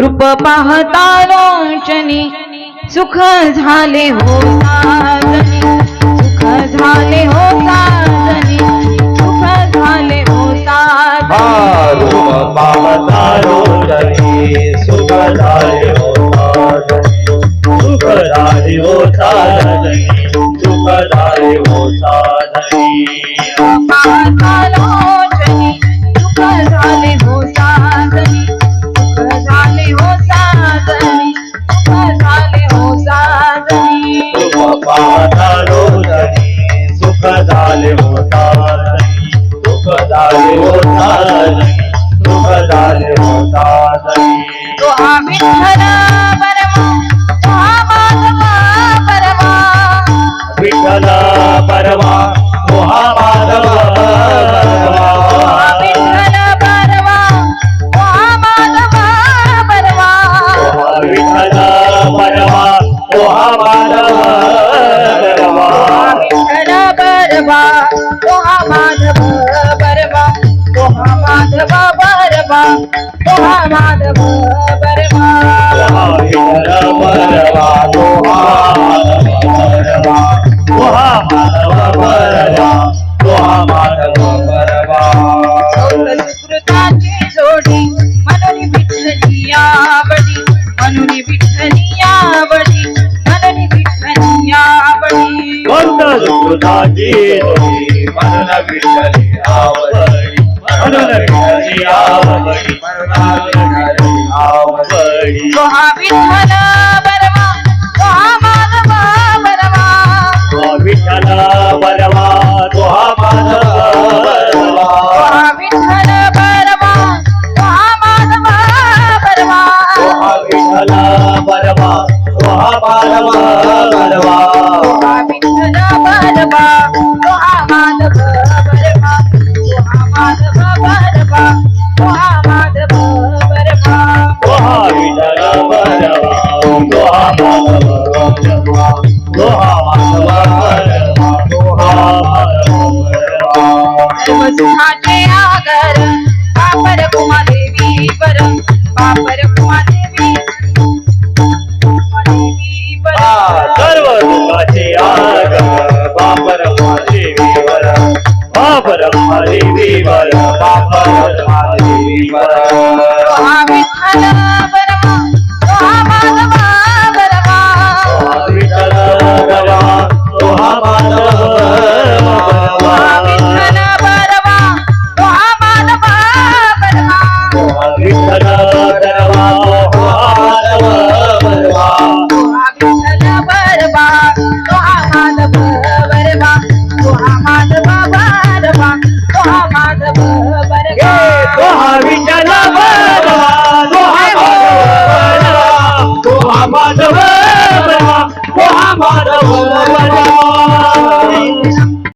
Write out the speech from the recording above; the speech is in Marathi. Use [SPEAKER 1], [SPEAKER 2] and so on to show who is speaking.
[SPEAKER 1] रूप पाहता रोचनी सुख झाले हो साजनी सुख झाले हो साजनी सुख झाले हो साजनी.
[SPEAKER 2] पाहता
[SPEAKER 1] रोचनी सुख झाले हो साजनी सुख झाले हो साजनी. पधारे हो साधरी विठ्ठल
[SPEAKER 2] परवा मोहा माधवा
[SPEAKER 1] विठ्ठल
[SPEAKER 2] परवा मोहा माधवा
[SPEAKER 1] माधव
[SPEAKER 2] परवा माधव परवा माधव परवा
[SPEAKER 1] मननी विठ्ठलियावडी मननी विठ्ठलियावडी मंगल सुताची
[SPEAKER 2] मन विठ्ठलियावडी मन विठ्ठलियावडी मन विठ्ठलियावडी महा विठ्ठला बालवा बालवा विठ्ठल
[SPEAKER 1] बालवा लोहा माधव बरवा
[SPEAKER 2] लोहा माधव
[SPEAKER 1] बरवा लोहा माधव बरवा
[SPEAKER 2] लोहा विठ्ठल
[SPEAKER 1] बरवा लोहा माधव बरवा लोहा माधव बरवा लोहा माधव बरवा शिवसुखाचे आगर बापर कुमादेवी वर
[SPEAKER 2] बापर कुमादेवी महादेवी वर बाबा महादेवी वर மாதவ மகா மாதவ